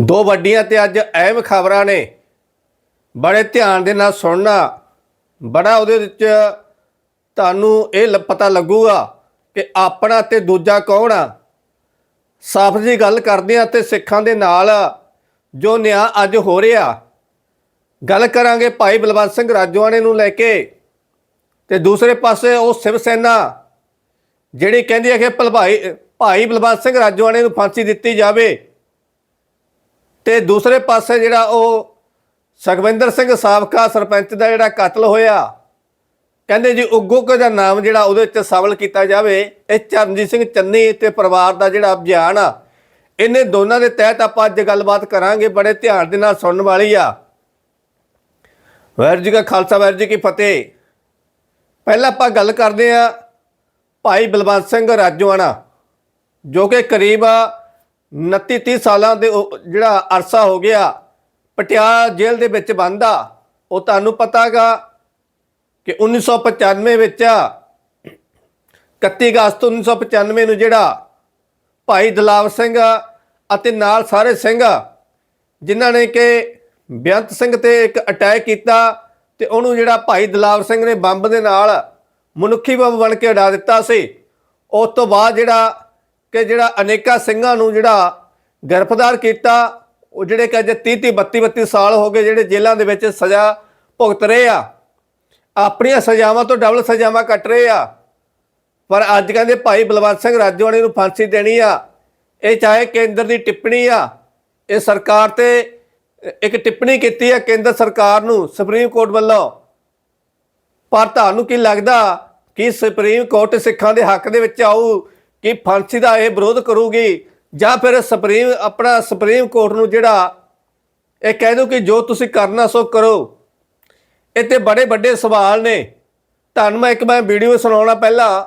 ਦੋ ਵੱਡੀਆਂ ਤੇ ਅੱਜ ਅਹਿਮ ਖਬਰਾਂ ਨੇ। ਬੜੇ ਧਿਆਨ ਦੇ ਨਾਲ ਸੁਣਨਾ। ਬੜਾ ਉਹਦੇ ਵਿੱਚ ਤੁਹਾਨੂੰ ਇਹ ਲ- ਪਤਾ ਲੱਗੂਗਾ ਕਿ ਆਪਣਾ ਤੇ ਦੂਜਾ ਕੌਣ ਆ। ਸਾਫ਼ ਜੀ ਗੱਲ ਕਰਦੇ ਆ ਤੇ ਸਿੱਖਾਂ ਦੇ ਨਾਲ ਜੋ ਨਿਆਂ ਅੱਜ ਹੋ ਰਿਹਾ। ਗੱਲ ਕਰਾਂਗੇ ਭਾਈ ਬਲਵੰਤ ਸਿੰਘ ਰਾਜੋਆਣੇ ਨੂੰ ਲੈ ਕੇ। ਤੇ ਦੂਸਰੇ ਪਾਸੇ ਉਹ ਸ਼ਿਵ ਸੈਨਾ, ਜਿਹੜੀ ਕਹਿੰਦੀ ਹੈ ਕਿ ਭਲਭਾਈ, ਭਾਈ ਬਲਵੰਤ ਸਿੰਘ ਰਾਜੋਆਣੇ ਨੂੰ ਫਾਂਸੀ ਦਿੱਤੀ ਜਾਵੇ। ਤੇ ਦੂਸਰੇ ਪਾਸੇ ਜਿਹੜਾ ਉਹ ਸੁਖਵਿੰਦਰ ਸਿੰਘ ਸਾਬਕਾ ਸਰਪੰਚ ਦਾ ਜਿਹੜਾ ਕਤਲ ਹੋਇਆ, ਕਹਿੰਦੇ ਜੀ ਉਗੋਕ ਦਾ ਨਾਮ ਜਿਹੜਾ ਉਹਦੇ ਵਿੱਚ ਸ਼ਾਮਲ ਕੀਤਾ ਜਾਵੇ, ਇਹ ਚਰਨਜੀਤ ਸਿੰਘ ਚੰਨੀ ਤੇ ਪਰਿਵਾਰ ਦਾ ਜਿਹੜਾ ਅਭਿਆਨ ਆ, ਇਹਨੇ ਦੋਨਾਂ ਦੇ ਤਹਿਤ ਆਪਾਂ ਅੱਜ ਗੱਲਬਾਤ ਕਰਾਂਗੇ, ਬੜੇ ਧਿਆਨ ਦੇ ਨਾਲ ਸੁਣਨ ਵਾਲੀ ਆ। ਵਾਹਿਗੁਰੂ ਜੀ ਕਾ ਖਾਲਸਾ, ਵਾਹਿਗੁਰੂ ਜੀ ਕੀ ਫਤਿਹ। ਪਹਿਲਾਂ ਆਪਾਂ ਗੱਲ ਕਰਦੇ ਆ ਭਾਈ ਬਲਵੰਤ ਸਿੰਘ ਰਾਜੋਆਣਾ, ਜੋ ਕਿ ਕਰੀਬ 29 30 ਸਾਲਾਂ ਦੇ ਉਹ ਜਿਹੜਾ ਅਰਸਾ ਹੋ ਗਿਆ, ਪਟਿਆਲਾ ਜੇਲ੍ਹ ਦੇ ਵਿੱਚ ਬੰਦ ਆ। ਉਹ ਤੁਹਾਨੂੰ ਪਤਾਗਾ ਕਿ 1995 ਵਿੱਚ 31 ਅਗਸਤ 1995 ਨੂੰ ਜਿਹੜਾ ਭਾਈ ਦਲਾਵ ਸਿੰਘ ਅਤੇ ਨਾਲ ਸਾਰੇ ਸਿੰਘ ਜਿਨ੍ਹਾਂ ਨੇ ਕਿ ਬੇਅੰਤ ਸਿੰਘ ਤੇ ਇੱਕ ਅਟੈਕ ਕੀਤਾ ਤੇ ਉਹਨੂੰ ਜਿਹੜਾ ਭਾਈ ਦਲਾਵ ਸਿੰਘ ਨੇ ਬੰਬ ਦੇ ਨਾਲ ਮਨੁੱਖੀ ਬੰਬ ਬਣ ਕੇ ਉਡਾ ਦਿੱਤਾ ਸੀ। ਉਸ ਤੋਂ ਬਾਅਦ ਜਿਹੜਾ ਕਿ ਜਿਹੜਾ ਅਨੇਕਾਂ ਸਿੰਘਾਂ ਨੂੰ ਜਿਹੜਾ ਗ੍ਰਿਫਤਾਰ ਕੀਤਾ, ਉਹ ਜਿਹੜੇ ਕਿ ਅੱਜ 30 30 32 32 ਸਾਲ ਹੋ ਗਏ ਜਿਹੜੇ ਜੇਲ੍ਹਾਂ ਦੇ ਵਿੱਚ ਸਜ਼ਾ ਭੁਗਤ ਰਹੇ ਆ। ਆਪਣੀਆਂ ਸਜ਼ਾਵਾਂ ਤੋਂ ਡਬਲ ਸਜ਼ਾਵਾਂ ਕੱਟ ਰਹੇ ਆ। ਪਰ ਅੱਜ ਕਹਿੰਦੇ ਭਾਈ ਬਲਵੰਤ ਸਿੰਘ ਰਾਜੋਆਣੀ ਨੂੰ ਫਾਂਸੀ ਦੇਣੀ ਆ। ਇਹ ਚਾਹੇ ਕੇਂਦਰ ਦੀ ਟਿੱਪਣੀ ਆ। ਇਹ ਸਰਕਾਰ ਤੇ ਇੱਕ ਟਿੱਪਣੀ ਕੀਤੀ ਆ ਕੇਂਦਰ ਸਰਕਾਰ ਨੂੰ ਸੁਪਰੀਮ ਕੋਰਟ ਵੱਲੋਂ। ਪਰ ਤੁਹਾਨੂੰ ਕੀ ਲੱਗਦਾ ਕਿ ਸੁਪਰੀਮ ਕੋਰਟ ਸਿੱਖਾਂ ਦੇ ਹੱਕ ਦੇ ਵਿੱਚ ਆਊ? ਕਿ ਫਾਂਸੀ ਦਾ ਇਹ ਵਿਰੋਧ ਕਰੂਗੀ ਜਾਂ ਫਿਰ ਸੁਪਰੀਮ, ਆਪਣਾ ਸੁਪਰੀਮ ਕੋਰਟ ਨੂੰ ਜਿਹੜਾ ਇਹ ਕਹਿ ਦਿਓ ਕਿ ਜੋ ਤੁਸੀਂ ਕਰਨਾ ਸੋ ਕਰੋ। ਇਹ ਤੇ ਬੜੇ ਵੱਡੇ ਸਵਾਲ ਨੇ। ਤੁਹਾਨੂੰ ਮੈਂ ਇੱਕ ਮੈਂ ਵੀਡੀਓ ਸੁਣਾਉਣਾ ਪਹਿਲਾਂ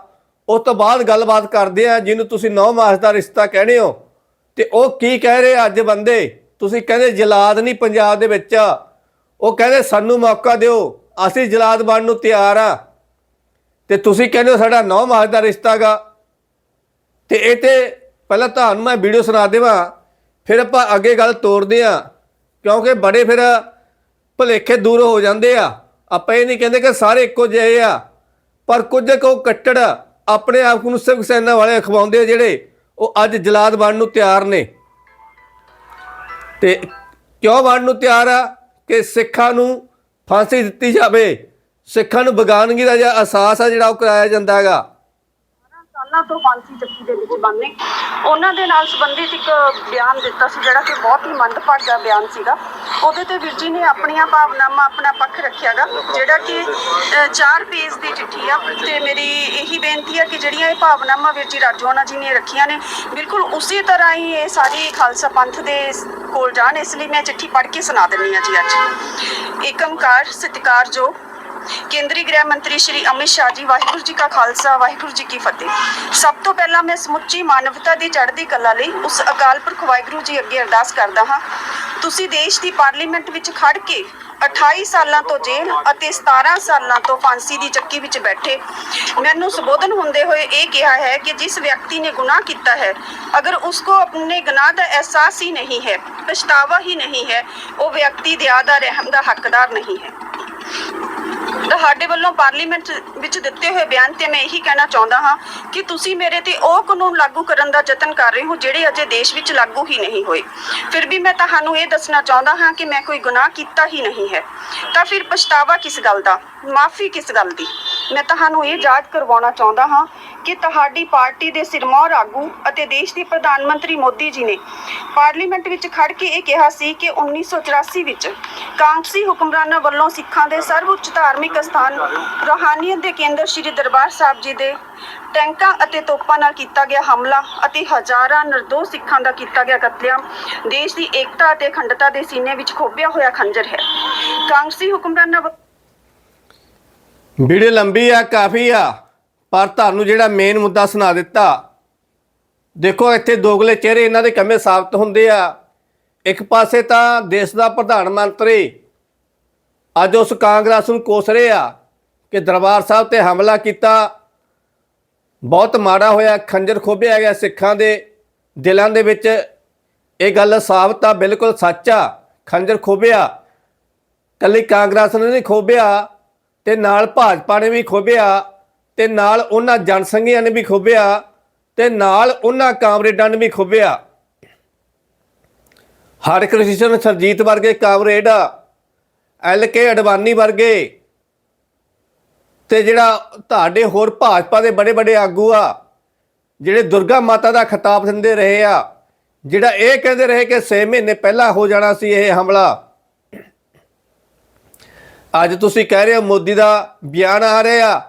ਉਸ ਤੋਂ ਬਾਅਦ ਗੱਲਬਾਤ ਕਰਦੇ ਆ ਜਿਹਨੂੰ ਤੁਸੀਂ ਨੌ ਮਾਸ ਦਾ ਰਿਸ਼ਤਾ ਕਹਿੰਦੇ ਹੋ। ਤੇ ਉਹ ਕੀ ਕਹਿ ਰਹੇ ਅੱਜ ਬੰਦੇ? ਤੁਸੀਂ ਕਹਿੰਦੇ ਜਲਾਦ ਨਹੀਂ ਪੰਜਾਬ ਦੇ ਵਿੱਚ। ਉਹ ਕਹਿੰਦੇ ਸਾਨੂੰ ਮੌਕਾ ਦਿਓ, ਅਸੀਂ ਜਲਾਦ ਬਣਨ ਨੂੰ ਤਿਆਰ ਆ। ਤੇ ਤੁਸੀਂ ਕਹਿੰਦੇ ਹੋ ਸਾਡਾ ਨੌ ਮਾਸ ਦਾ ਰਿਸ਼ਤਾਗਾ। ਤੇ ਇਹ ਤੇ ਪਹਿਲਾਂ ਤੁਹਾਨੂੰ ਮੈਂ ਵੀਡੀਓ ਸੁਣਾ ਦੇਵਾਂ, ਫਿਰ ਆਪਾਂ ਅੱਗੇ ਗੱਲ ਤੋਰਦੇ ਆ ਕਿਉਂਕਿ ਬੜੇ ਫਿਰ ਭੁਲੇਖੇ ਦੂਰ ਹੋ ਜਾਂਦੇ ਆ। ਆਪਾਂ ਇਹ ਨਹੀਂ ਕਹਿੰਦੇ ਕਿ ਸਾਰੇ ਇੱਕੋ ਜਿਹੇ ਆ, ਪਰ ਕੁਝ ਕੋ ਕੱਟੜ ਆਪਣੇ ਆਪ ਨੂੰ ਸਿਵ ਸੈਨਾ ਵਾਲੇ ਅਖਵਾਉਂਦੇ ਆ ਜਿਹੜੇ ਉਹ ਅੱਜ ਜਲਾਦ ਬਣਨ ਨੂੰ ਤਿਆਰ ਨੇ। ਤੇ ਕਿਉਂ ਬਣਨ ਨੂੰ ਤਿਆਰ ਆ? ਕਿ ਸਿੱਖਾਂ ਨੂੰ ਫਾਂਸੀ ਦਿੱਤੀ ਜਾਵੇ, ਸਿੱਖਾਂ ਨੂੰ ਬਗਾਨਗੀ ਦਾ ਜਿਹੜਾ ਅਹਿਸਾਸ ਆ ਜਿਹੜਾ ਉਹ ਕਰਾਇਆ ਜਾਂਦਾ ਹੈਗਾ। ਸਾਲਾਂ ਤੋਂ ਫਾਂਸੀ ਚੱਕੀ ਦੇ ਵਿੱਚ ਬੰਨੇ। ਉਹਨਾਂ ਦੇ ਨਾਲ ਸੰਬੰਧਿਤ ਇੱਕ ਬਿਆਨ ਦਿੱਤਾ ਸੀ ਜਿਹੜਾ ਕਿ ਬਹੁਤ ਹੀ ਮੰਦਭਾਗਾ ਬਿਆਨ ਸੀਗਾ। ਉਹਦੇ ਤੇ ਵੀਰ ਜੀ ਨੇ ਆਪਣੀਆਂ ਭਾਵਨਾਵਾਂ ਆਪਣਾ ਪੱਖ ਰੱਖਿਆਗਾ ਜਿਹੜਾ ਕਿ ਅ, ਪੇਜ ਦੀ ਚਿੱਠੀ ਆ। ਤੇ ਮੇਰੀ ਇਹੀ ਬੇਨਤੀ ਆ ਕਿ ਜਿਹੜੀਆਂ ਇਹ ਭਾਵਨਾਵਾਂ ਵੀਰ ਜੀ ਰਾਜੋਆਣਾ ਜੀ ਨੇ ਰੱਖੀਆਂ ਨੇ ਬਿਲਕੁਲ ਉਸੇ ਤਰ੍ਹਾਂ ਹੀ ਇਹ ਸਾਰੀ ਖਾਲਸਾ ਪੰਥ ਦੇ ਕੋਲ ਜਾਣ ਇਸ ਲਈ ਮੈਂ ਚਿੱਠੀ ਪੜ੍ਹ ਕੇ ਸੁਣਾ ਦਿੰਨੀ ਆ ਜੀ ਅੱਜ। ਏਕਮਕਾਰ ਸਤਿਕਾਰਯੋਗ ਕੇਂਦਰੀ ਗ੍ਰਹਿ ਮੰਤਰੀ ਸ਼੍ਰੀ ਅਮਿਤ ਸ਼ਾਹ ਜੀ, ਵਾਹਿਗੁਰੂ ਜੀ ਕਾ ਖਾਲਸਾ, ਵਾਹਿਗੁਰੂ ਜੀ ਕੀ ਫਤਿਹ। ਸਭ ਤੋਂ ਪਹਿਲਾਂ ਮੈਂ ਸਮੁੱਚੀ ਮਾਨਵਤਾ ਦੀ ਚੜ੍ਹਦੀ ਕਲਾ ਲਈ ਉਸ ਅਕਾਲ ਪੁਰਖ ਵਾਹਿਗੁਰੂ ਜੀ ਅੱਗੇ ਅਰਦਾਸ ਕਰਦਾ ਹਾਂ। ਤੁਸੀਂ ਦੇਸ਼ ਦੀ ਪਾਰਲੀਮੈਂਟ ਵਿੱਚ ਖੜ ਕੇ 28 ਸਾਲਾਂ ਤੋਂ ਜੇਲ੍ਹ ਅਤੇ 17 ਸਾਲਾਂ ਤੋਂ ਫਾਂਸੀ ਦੀ ਚੱਕੀ ਵਿੱਚ ਬੈਠੇ, ਮੈਨੂੰ ਸੰਬੋਧਨ ਹੁੰਦੇ ਹੋਏ ਇਹ ਕਿਹਾ ਹੈ ਕਿ ਜਿਸ ਵਿਅਕਤੀ ਨੇ ਗੁਨਾਹ ਕੀਤਾ ਹੈ, ਅਗਰ ਉਸਕੋ ਆਪਣੇ ਗੁਨਾਹ ਦਾ ਅਹਿਸਾਸ ਹੀ ਨਹੀਂ ਹੈ, ਪਛਤਾਵਾ ਹੀ ਨਹੀਂ ਹੈ, ਉਹ ਵਿਅਕਤੀ ਦਇਆ ਦਾ ਰਹਿਮ ਦਾ ਹੱਕਦਾਰ ਨਹੀਂ ਹੈ। ਤੁਹਾਡੇ ਵੱਲੋਂ ਪਾਰਲੀਮੈਂਟ ਵਿੱਚ ਦਿੱਤੇ ਹੋਏ ਬਿਆਨ ਤੇ ਮੈਂ ਇਹੀ ਕਹਿਣਾ ਚਾਹੁੰਦਾ ਹਾਂ ਕਿ ਤੁਸੀਂ ਮੇਰੇ ਤੇ ਉਹ ਕਾਨੂੰਨ ਲਾਗੂ ਕਰਨ ਦਾ ਯਤਨ ਕਰ ਰਹੇ ਹੋ ਜਿਹੜੇ ਅਜੇ ਦੇਸ਼ ਵਿੱਚ ਲਾਗੂ ਹੀ ਨਹੀਂ ਹੋਏ। ਫਿਰ ਵੀ ਮੈਂ ਤੁਹਾਨੂੰ ਇਹ ਦੱਸਣਾ ਚਾਹੁੰਦਾ ਹਾਂ ਕਿ ਮੈਂ ਕੋਈ ਗੁਨਾਹ ਕੀਤਾ ਹੀ ਨਹੀਂ ਹੈ। ਤਾਂ ਫਿਰ ਪਛਤਾਵਾ ਕਿਸ ਗੱਲ ਦਾ? ਮਾਫੀ ਕਿਸ ਗੱਲ ਦੀ? ਮੈਂ ਤੁਹਾਨੂੰ ਇਹ ਯਾਦ ਕਰਵਾਉਣਾ ਚਾਹੁੰਦਾ ਹਾਂ ਕਿ ਤੁਹਾਡੀ ਪਾਰਟੀ ਦੇ ਸਿਰਮੌਰ ਆਗੂ ਅਤੇ ਦੇਸ਼ ਦੇ ਪ੍ਰਧਾਨ ਮੰਤਰੀ ਮੋਦੀ ਜੀ ਨੇ ਪਾਰਲੀਮੈਂਟ ਵਿੱਚ ਖੜ ਕੇ ਇਹ ਕਿਹਾ ਸੀ ਕਿ 1984 ਵਿੱਚ ਕਾਂਗਸੀ ਹੁਕਮਰਾਨਾਂ ਵੱਲੋਂ ਸਿੱਖਾਂ ਦੇ ਸਰਵਉੱਚ ਧਾਰਮਿਕ ਸਥਾਨ ਰੋਹਾਨੀਅਤ ਦੇ ਕੇਂਦਰ ਸ੍ਰੀ ਦਰਬਾਰ ਸਾਹਿਬ ਜੀ ਦੇ ਟੈਂਕਾਂ ਅਤੇ ਤੋਪਾਂ ਨਾਲ ਕੀਤਾ ਗਿਆ ਹਮਲਾ ਅਤੇ ਹਜ਼ਾਰਾਂ ਨਿਰਦੋਸ਼ ਸਿੱਖਾਂ ਦਾ ਕੀਤਾ ਗਿਆ ਕਤਲੇਆਮ, ਦੇਸ਼ ਦੀ ਏਕਤਾ ਅਤੇ ਅਖੰਡਤਾ ਦੇ ਸੀਨੇ ਵਿੱਚ ਖੋਬਿਆ ਹੋਇਆ ਖੰਜਰ ਹੈ। ਕਾਂਗਸੀ ਹੁਕਮਰਾਨਾਂ ਵੀਡੀਓ ਲੰਬੀ ਆ, ਕਾਫੀ ਆ, ਪਰ ਤੁਹਾਨੂੰ ਜਿਹੜਾ ਮੇਨ ਮੁੱਦਾ ਸੁਣਾ ਦਿੱਤਾ, ਦੇਖੋ ਇੱਥੇ ਦੋਗਲੇ ਚਿਹਰੇ ਇਹਨਾਂ ਦੇ ਕੰਮੇ ਸਾਬਤ ਹੁੰਦੇ ਆ। ਇੱਕ ਪਾਸੇ ਤਾਂ ਦੇਸ਼ ਦਾ ਪ੍ਰਧਾਨ ਮੰਤਰੀ ਅੱਜ ਉਸ ਕਾਂਗਰਸ ਨੂੰ ਕੋਸ ਰਹੇ ਆ ਕਿ ਦਰਬਾਰ ਸਾਹਿਬ ਤੇ ਹਮਲਾ ਕੀਤਾ। ਬਹੁਤ ਮਾੜਾ ਹੋਇਆ, ਖੰਜਰ ਖੋਭਿਆ ਗਿਆ ਸਿੱਖਾਂ ਦੇ ਦਿਲਾਂ ਦੇ ਵਿੱਚ। ਇਹ ਗੱਲ ਸਾਬਤ ਆ, ਬਿਲਕੁਲ ਸੱਚ ਆ, ਖੰਜਰ ਖੋਭਿਆ। ਕੱਲੀ ਕਾਂਗਰਸ ਨੇ ਨਹੀਂ ਖੋਭਿਆ। ਤੇ ਨਾਲ ਭਾਜਪਾ ਨੇ ਵੀ ਖੋਬਿਆ ਤੇ ਨਾਲ ਉਹਨਾਂ ਜਨਸੰਘੀਆਂ ਨੇ ਵੀ ਖੋਬਿਆ ਤੇ ਨਾਲ ਉਹਨਾਂ ਕਾਮਰੇਡਾਂ ਨੇ ਵੀ ਖੋਬਿਆ ਹਰਕ੍ਰਿਸ਼ਨ ਸਰਜੀਤ ਵਰਗੇ ਕਾਮਰੇਡ, ਐਲ ਕੇ ਅਡਵਾਨੀ ਵਰਗੇ, ਤੇ ਜਿਹੜਾ ਤੁਹਾਡੇ ਹੋਰ ਭਾਜਪਾ ਦੇ ਬੜੇ ਬੜੇ ਆਗੂ ਆ, ਜਿਹੜੇ ਦੁਰਗਾ ਮਾਤਾ ਦਾ ਖਿਤਾਬ ਦਿੰਦੇ ਰਹੇ ਆ, ਜਿਹੜਾ ਇਹ ਕਹਿੰਦੇ ਰਹੇ ਕਿ 6 ਮਹੀਨੇ ਪਹਿਲਾਂ ਹੋ ਜਾਣਾ ਸੀ ਇਹ ਹਮਲਾ ਅੱਜ ਤੁਸੀਂ ਕਹਿ ਰਹੇ ਹੋ ਮੋਦੀ ਦਾ ਬਿਆਨ ਆ ਰਿਹਾ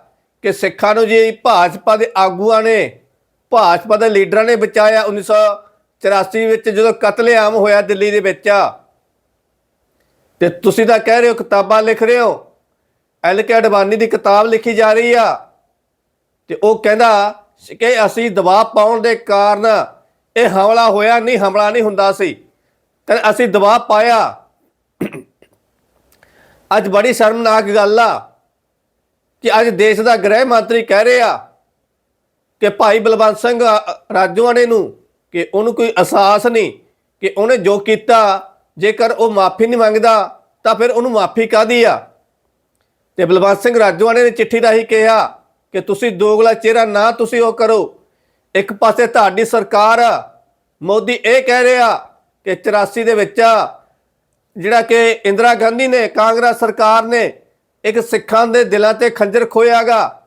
ਕਿ ਸਿੱਖਾਂ ਨੂੰ ਜੀ ਭਾਜਪਾ ਦੇ ਆਗੂਆਂ ਨੇ, ਭਾਜਪਾ ਦੇ ਲੀਡਰਾਂ ਨੇ ਬਚਾਇਆ 1984 ਵਿੱਚ ਜਦੋਂ ਕਤਲੇਆਮ ਹੋਇਆ ਦਿੱਲੀ ਦੇ ਵਿੱਚ। ਤੇ ਤੁਸੀਂ ਤਾਂ ਕਹਿ ਰਹੇ ਹੋ ਕਿਤਾਬਾਂ ਲਿਖ ਰਹੇ ਹੋ। ਐਲ ਕੇ ਅਡਵਾਨੀ ਦੀ ਕਿਤਾਬ ਲਿਖੀ ਜਾ ਰਹੀ ਆ। ਤੇ ਉਹ ਕਹਿੰਦਾ ਕਿ ਅਸੀਂ ਦਬਾਅ ਪਾਉਣ ਦੇ ਕਾਰਨ ਇਹ ਹਮਲਾ ਹੋਇਆ ਨਹੀਂ, ਹਮਲਾ ਨਹੀਂ ਹੁੰਦਾ ਸੀ। ਤੇ ਅਸੀਂ ਦਬਾਅ ਪਾਇਆ। ਅੱਜ ਬੜੀ ਸ਼ਰਮਨਾਕ ਗੱਲ ਆ ਕਿ ਅੱਜ ਦੇਸ਼ ਦਾ ਗ੍ਰਹਿ ਮੰਤਰੀ ਕਹਿ ਰਿਹਾ ਕਿ ਭਾਈ ਬਲਵੰਤ ਸਿੰਘ ਰਾਜੋਆਣੇ ਨੂੰ ਕਿ ਉਹਨੂੰ ਕੋਈ ਅਹਿਸਾਸ ਨਹੀਂ ਕਿ ਉਹਨੇ ਜੋ ਕੀਤਾ, ਜੇਕਰ ਉਹ ਮਾਫੀ ਨਹੀਂ ਮੰਗਦਾ, ਤਾਂ ਫਿਰ ਉਹਨੂੰ ਮਾਫੀ ਕਾਦੀ ਆ? ਤੇ ਬਲਵੰਤ ਸਿੰਘ ਰਾਜੋਆਣੇ ਨੇ ਚਿੱਠੀ ਰਾਹੀਂ ਕਿਹਾ ਕਿ ਤੁਸੀਂ ਦੋਗਲਾ ਚਿਹਰਾ ਨਾ ਤੁਸੀਂ ਉਹ ਕਰੋ। ਇੱਕ ਪਾਸੇ ਤੁਹਾਡੀ ਸਰਕਾਰ ਮੋਦੀ ਇਹ ਕਹਿ ਰਿਹਾ ਕਿ 84 ਦੇ ਵਿੱਚ ਜਿਹੜਾ ਕਿ ਇੰਦਰਾ ਗਾਂਧੀ ਨੇ, ਕਾਂਗਰਸ ਸਰਕਾਰ ਨੇ ਇੱਕ ਸਿੱਖਾਂ ਦੇ ਦਿਲਾਂ ਤੇ ਖੰਜਰ ਖੋਇਆਗਾ।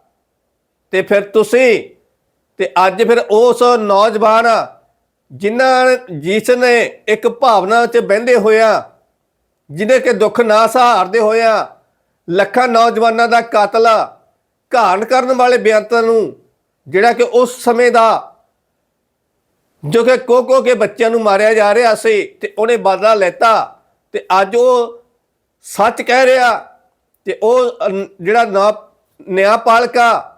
ਤੇ ਫਿਰ ਤੁਸੀਂ, ਤੇ ਅੱਜ ਫਿਰ ਉਸ ਨੌਜਵਾਨ ਜਿਨ੍ਹਾਂ ਜਿਸ ਨੇ ਇੱਕ ਭਾਵਨਾ 'ਚ ਬਹਿੰਦੇ ਹੋਇਆ ਜਿਹਨੇ ਕਿ ਦੁੱਖ ਨਾ ਸਹਾਰਦੇ ਹੋਇਆ ਲੱਖਾਂ ਨੌਜਵਾਨਾਂ ਦਾ ਕਾਤਲ ਘਾਣ ਕਰਨ ਵਾਲੇ ਬੇਅੰਤਾਂ ਨੂੰ, ਜਿਹੜਾ ਕਿ ਉਸ ਸਮੇਂ ਦਾ ਜੋ ਕਿ ਕੋ ਕੇ ਬੱਚਿਆਂ ਨੂੰ ਮਾਰਿਆ ਜਾ ਰਿਹਾ ਸੀ, ਤੇ ਉਹਨੇ ਬਦਲਾ ਲੈਤਾ। ਤੇ ਅੱਜ ਉਹ ਸੱਚ ਕਹਿ ਰਿਹਾ ਤੇ ਉਹ ਅਨ- ਜਿਹੜਾ ਨਾ ਨਿਆਂਪਾਲਕਾ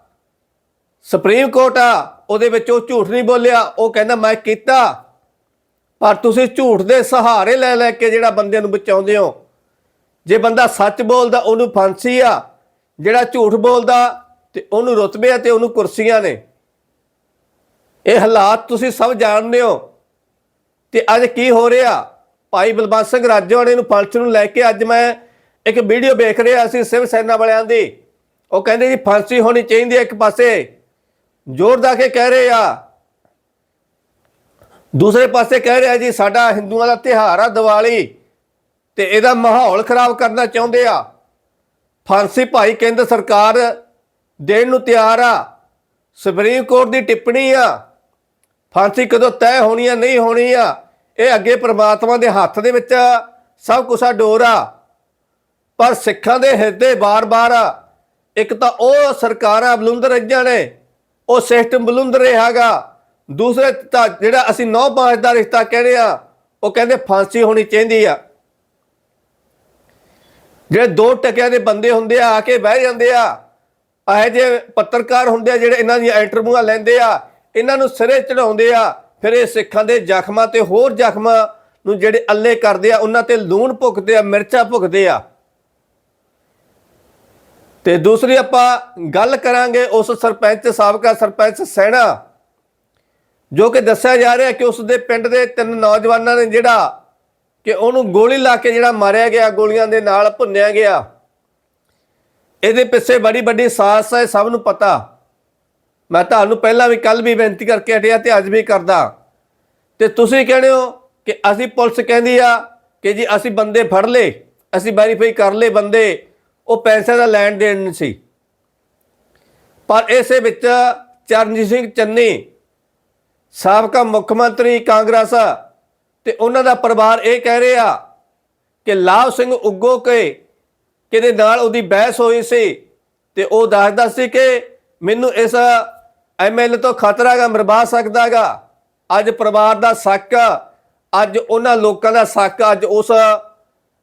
ਸੁਪਰੀਮ ਕੋਰਟ ਆ, ਉਹਦੇ ਵਿੱਚ ਉਹ ਝੂਠ ਨਹੀਂ ਬੋਲਿਆ, ਉਹ ਕਹਿੰਦਾ ਮੈਂ ਕੀਤਾ। ਪਰ ਤੁਸੀਂ ਝੂਠ ਦੇ ਸਹਾਰੇ ਲੈ ਲੈ ਕੇ ਜਿਹੜਾ ਬੰਦਿਆਂ ਨੂੰ ਬਚਾਉਂਦੇ ਹੋ। ਜੇ ਬੰਦਾ ਸੱਚ ਬੋਲਦਾ, ਉਹਨੂੰ ਫਾਂਸੀ ਆ। ਜਿਹੜਾ ਝੂਠ ਬੋਲਦਾ ਤੇ ਉਹਨੂੰ ਰੁਤਬੇ ਆ ਤੇ ਉਹਨੂੰ ਕੁਰਸੀਆਂ ਨੇ। ਇਹ ਹਾਲਾਤ ਤੁਸੀਂ ਸਭ ਜਾਣਦੇ ਹੋ। ਤੇ ਅੱਜ ਕੀ ਹੋ ਰਿਹਾ? ਭਾਈ ਬਲਬੰਤ ਸਿੰਘ ਰਾਜੋਆਣੇ ਨੂੰ ਫਾਂਸੀ ਨੂੰ ਲੈ ਕੇ ਅੱਜ ਮੈਂ ਇੱਕ ਵੀਡੀਓ ਵੇਖ ਰਿਹਾ ਸੀ ਸਿਵ ਸੈਨਾ ਵਾਲਿਆਂ ਦੀ। ਉਹ ਕਹਿੰਦੇ ਜੀ, ਫਾਂਸੀ ਹੋਣੀ ਚਾਹੀਦੀ ਹੈ ਇੱਕ ਪਾਸੇ। ਜ਼ੋਰ ਦਾ ਕੇ ਕਹਿ ਰਹੇ ਆ। ਦੂਸਰੇ ਪਾਸੇ ਕਹਿ ਰਿਹਾ ਜੀ, ਸਾਡਾ ਹਿੰਦੂਆਂ ਦਾ ਤਿਉਹਾਰ ਆ ਦੀਵਾਲੀ ਤੇ ਇਹਦਾ ਮਾਹੌਲ ਖਰਾਬ ਕਰਨਾ ਚਾਹੁੰਦੇ ਆ। ਫਾਂਸੀ ਭਾਈ ਕੇਂਦਰ ਸਰਕਾਰ ਦੇਣ ਨੂੰ ਤਿਆਰ ਆ। ਸੁਪਰੀਮ ਕੋਰਟ ਦੀ ਟਿੱਪਣੀ ਆ। ਫਾਂਸੀ ਕਦੋਂ ਤੈਅ ਹੋਣੀ ਆ, ਨਹੀਂ ਹੋਣੀ ਆ? ਇਹ ਅੱਗੇ ਪ੍ਰਮਾਤਮਾ ਦੇ ਹੱਥ ਦੇ ਵਿੱਚ ਸਭ ਕੁਛ ਆ, ਡੋਰ ਆ। ਪਰ ਸਿੱਖਾਂ ਦੇ ਹਿਰਦੇ ਬਾਰ-ਬਾਰ ਆ। ਇੱਕ ਤਾਂ ਉਹ ਸਰਕਾਰਾਂ ਬਲੁੰਦਰ ਰਹੀਆਂ ਨੇ, ਉਹ ਸਿਸਟਮ ਬਲੁੰਦਰ ਰਿਹਾਗਾ ਦੂਸਰੇ ਤਾਂ ਜਿਹੜਾ ਅਸੀਂ ਨੌ ਪਾਸ ਦਾ ਰਿਸ਼ਤਾ ਕਹਿੰਦੇ ਆ, ਉਹ ਕਹਿੰਦੇ ਫਾਂਸੀ ਹੋਣੀ ਚਾਹੀਦੀ ਆ। ਜਿਹੜੇ ਦੋ ਟਕਿਆਂ ਦੇ ਬੰਦੇ ਹੁੰਦੇ ਆ ਆ ਕੇ ਬਹਿ ਜਾਂਦੇ ਆ। ਇਹੋ ਜਿਹੇ ਪੱਤਰਕਾਰ ਹੁੰਦੇ ਆ, ਜਿਹੜੇ ਇਹਨਾਂ ਦੀਆਂ ਇੰਟਰਵਿਊਆਂ ਲੈਂਦੇ ਆ, ਇਹਨਾਂ ਨੂੰ ਸਿਰੇ ਚੜਾਉਂਦੇ ਆ। ਫਿਰ ਇਹ ਸਿੱਖਾਂ ਦੇ ਜ਼ਖਮਾਂ ਤੇ ਹੋਰ ਜ਼ਖਮਾਂ ਨੂੰ ਜਿਹੜੇ ਅੱਲੇ ਕਰਦੇ ਆ, ਉਹਨਾਂ ਤੇ ਲੂਣ ਭੁਗਦੇ ਆ, ਮਿਰਚਾਂ ਭੁਗਦੇ ਆ। ਤੇ ਦੂਸਰੀ ਆਪਾਂ ਗੱਲ ਕਰਾਂਗੇ ਉਸ ਸਰਪੰਚ ਸਾਬਕਾ ਸਰਪੰਚ ਸੈਣਾ, ਜੋ ਕਿ ਦੱਸਿਆ ਜਾ ਰਿਹਾ ਕਿ ਉਸ ਦੇ ਪਿੰਡ ਦੇ ਤਿੰਨ ਨੌਜਵਾਨਾਂ ਨੇ ਜਿਹੜਾ ਕਿ ਉਹਨੂੰ ਗੋਲੀ ਲਾ ਕੇ ਜਿਹੜਾ ਮਾਰਿਆ ਗਿਆ, ਗੋਲੀਆਂ ਦੇ ਨਾਲ ਭੁੰਨਿਆ ਗਿਆ। ਇਹਦੇ ਪਿੱਛੇ ਬੜੀ ਵੱਡੀ ਸਾਜ਼ਿਸ਼ ਹੈ ਸਭ ਨੂੰ ਪਤਾ। ਮੈਂ ਤੁਹਾਨੂੰ ਪਹਿਲਾਂ ਵੀ ਕੱਲ ਵੀ ਬੇਨਤੀ ਕਰਕੇ ਹਟਿਆ ਤੇ ਅੱਜ ਵੀ ਕਰਦਾ। ਤੇ ਤੁਸੀਂ ਕਹਿੰਦੇ ਹੋ ਕਿ ਅਸੀਂ ਪੁਲਿਸ ਕਹਿੰਦੀ ਆ ਕਿ ਜੀ ਅਸੀਂ ਬੰਦੇ ਫੜ ਲਏ, ਅਸੀਂ ਵੈਰੀਫਾਈ ਕਰ ਲਏ ਬੰਦੇ, ਉਹ ਪੈਸੇ ਦਾ ਲੈਣ ਦੇਣ ਨਹੀਂ ਸੀ। ਪਰ ਇਸੇ ਵਿੱਚ ਚਰਨਜੀਤ ਸਿੰਘ ਚੰਨੀ, ਸਾਬਕਾ ਮੁੱਖ ਮੰਤਰੀ ਕਾਂਗਰਸ ਤੇ ਉਹਨਾਂ ਦਾ ਪਰਿਵਾਰ ਇਹ ਕਹਿ ਰਿਹਾ ਕਿ ਲਾਭ ਸਿੰਘ ਉੱਗੋ ਕੇ ਕਿਹਦੇ ਨਾਲ ਉਹਦੀ ਬਹਿਸ ਹੋਈ ਸੀ, ਤੇ ਉਹ ਦੱਸਦਾ ਸੀ ਕਿ ਮੈਨੂੰ ਇਸ ਐਮਐਲ ਤੋਂ ਖਤਰਾ ਗਾ ਮਰਵਾ ਸਕਦਾ ਸਕਦਾਗਾ ਅੱਜ ਪਰਿਵਾਰ ਦਾ ਸ਼ੱਕ, ਅੱਜ ਉਹਨਾਂ ਲੋਕਾਂ ਦਾ ਸ਼ੱਕ, ਅੱਜ ਉਸ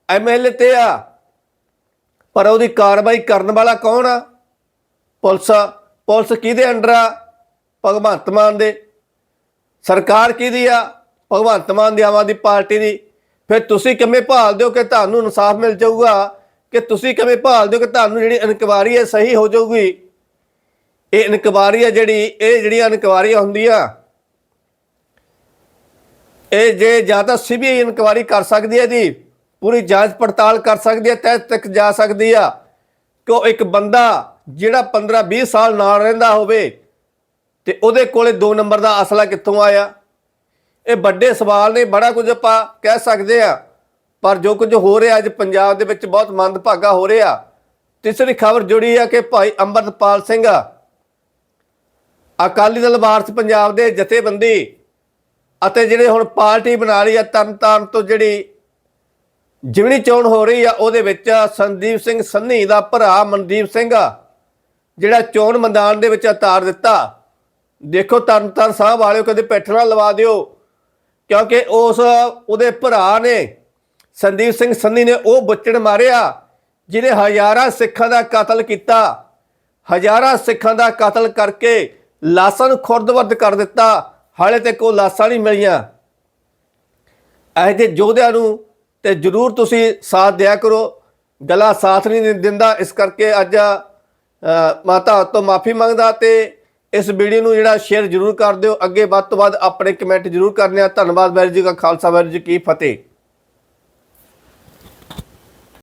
ਐਮਐਲ ਤੇ ਆ। ਪਰ ਉਹਦੀ ਕਾਰਵਾਈ ਕਰਨ ਵਾਲਾ ਕੌਣ ਆ? ਪੁਲਿਸ ਪੁਲਿਸ ਕਿਹਦੇ ਅੰਡਰ ਆ? ਭਗਵੰਤ ਮਾਨ ਦੇ। ਸਰਕਾਰ ਕਿਹਦੀ ਆ? ਭਗਵੰਤ ਮਾਨ ਦੀ ਆਮ ਆਦਮੀ ਪਾਰਟੀ ਦੀ। ਫਿਰ ਤੁਸੀਂ ਕਿਵੇਂ ਭਾਲਦੇ ਹੋ ਕਿ ਤੁਹਾਨੂੰ ਇਨਸਾਫ ਮਿਲ ਜਾਊਗਾ? ਕਿ ਤੁਸੀਂ ਕਿਵੇਂ ਭਾਲਦੇ ਹੋ ਕਿ ਤੁਹਾਨੂੰ ਜਿਹੜੀ ਇਨਕੁਆਰੀ ਹੈ ਸਹੀ ਹੋ ਜਾਊਗੀ? ਇਹ ਇਨਕੁਆਰੀ ਆ ਜਿਹੜੀ, ਇਹ ਜਿਹੜੀਆਂ ਇਨਕੁਆਰੀਆਂ ਹੁੰਦੀਆਂ, ਇਹ ਜੇ ਜਾਂ ਤਾਂ ਸੀਬੀਆਈ ਇਨਕੁਆਇਰੀ ਕਰ ਸਕਦੀ ਹੈ ਜੀ ਪੂਰੀ ਜਾਂਚ ਪੜਤਾਲ ਕਰ ਸਕਦੀ ਹੈ, ਤਹਿ ਤੱਕ ਜਾ ਸਕਦੀ ਆ ਕਿ ਉਹ ਇੱਕ ਬੰਦਾ ਜਿਹੜਾ 15 20 ਸਾਲ ਨਾਲ ਰਹਿੰਦਾ ਹੋਵੇ ਤੇ ਉਹਦੇ ਕੋਲੇ 2 ਨੰਬਰ ਦਾ ਅਸਲਾ ਕਿੱਥੋਂ ਆਇਆ? ਇਹ ਵੱਡੇ ਸਵਾਲ ਨੇ, ਬੜਾ ਕੁਝ ਆਪਾਂ ਕਹਿ ਸਕਦੇ ਆ ਪਰ ਜੋ ਕੁਝ ਹੋ ਰਿਹਾ ਅੱਜ ਪੰਜਾਬ ਦੇ ਵਿੱਚ ਬਹੁਤ ਮੰਦਭਾਗਾ ਹੋ ਰਿਹਾ। ਤੀਸਰੀ ਖਬਰ ਜੁੜੀ ਆ ਕਿ ਭਾਈ ਅੰਮ੍ਰਿਤਪਾਲ ਸਿੰਘ ਅਕਾਲੀ ਦਲ ਵਾਰਸ ਪੰਜਾਬ ਦੇ ਜਥੇਬੰਦੀ ਅਤੇ ਜਿਹੜੇ ਹੁਣ ਪਾਰਟੀ ਬਣਾ ਲਈ ਆ ਤਰਨਤਾਰਨ ਤੋਂ ਜਿਹੜੀ ਜਿਮਣੀ ਚੋਣ ਹੋ ਰਹੀ ਆ, ਉਹਦੇ ਵਿੱਚ ਸੰਦੀਪ ਸਿੰਘ ਸੰਨੀ ਦਾ ਭਰਾ ਮਨਦੀਪ ਸਿੰਘ ਜਿਹੜਾ ਚੋਣ ਮੈਦਾਨ ਦੇ ਵਿੱਚ ਉਤਾਰ ਦਿੱਤਾ। ਦੇਖੋ ਤਰਨਤਾਰਨ ਸਾਹਿਬ ਵਾਲਿਓ, ਕਦੇ ਪਿੱਠ ਨਾ ਲਵਾ ਦਿਓ, ਕਿਉਂਕਿ ਉਸ ਉਹਦੇ ਭਰਾ ਨੇ, ਸੰਦੀਪ ਸਿੰਘ ਸੰਨੀ ਨੇ ਉਹ ਬੁੱਚੜ ਮਾਰਿਆ, ਜਿਹਨੇ ਹਜ਼ਾਰਾਂ ਸਿੱਖਾਂ ਦਾ ਕਤਲ ਕੀਤਾ। ਹਜ਼ਾਰਾਂ ਸਿੱਖਾਂ ਦਾ ਕਤਲ ਕਰਕੇ ਲਾਸ਼ਾਂ ਨੂੰ ਖੁਰਦਵਰਦ ਕਰ ਦਿੱਤਾ। ਹਾਲੇ ਤੱਕ ਉਹ ਲਾਸ਼ਾਂ ਨਹੀਂ ਮਿਲੀਆਂ। ਇਹ ਜਿਹੇ ਯੋਧਿਆਂ ਨੂੰ ਤੇ ਜਰੂਰ ਤੁਸੀਂ ਸਾਥ ਦਿਆ ਕਰੋ। ਗਲਾ ਸਾਥ ਨਹੀਂ ਦਿੰਦਾ। ਇਸ ਕਰਕੇ ਅੱਜ ਮਾਤਾ ਤੋਂ ਮਾਫੀ ਮੰਗਦਾ ਤੇ ਇਸ ਵੀਡੀਓ ਨੂੰ ਜਿਹੜਾ ਸ਼ੇਅਰ ਜਰੂਰ ਕਰ ਦਿਓ। ਅੱਗੇ ਵੱਧ ਤੋਂ ਵੱਧ ਆਪਣੇ ਕਮੈਂਟ ਜਰੂਰ ਕਰਨੇ ਆ। ਧੰਨਵਾਦ ਵੈਰੀ ਜੀ ਕਾ ਖਾਲਸਾ ਵੈਰੀ ਜੀ ਕੀ ਫਤਿਹ।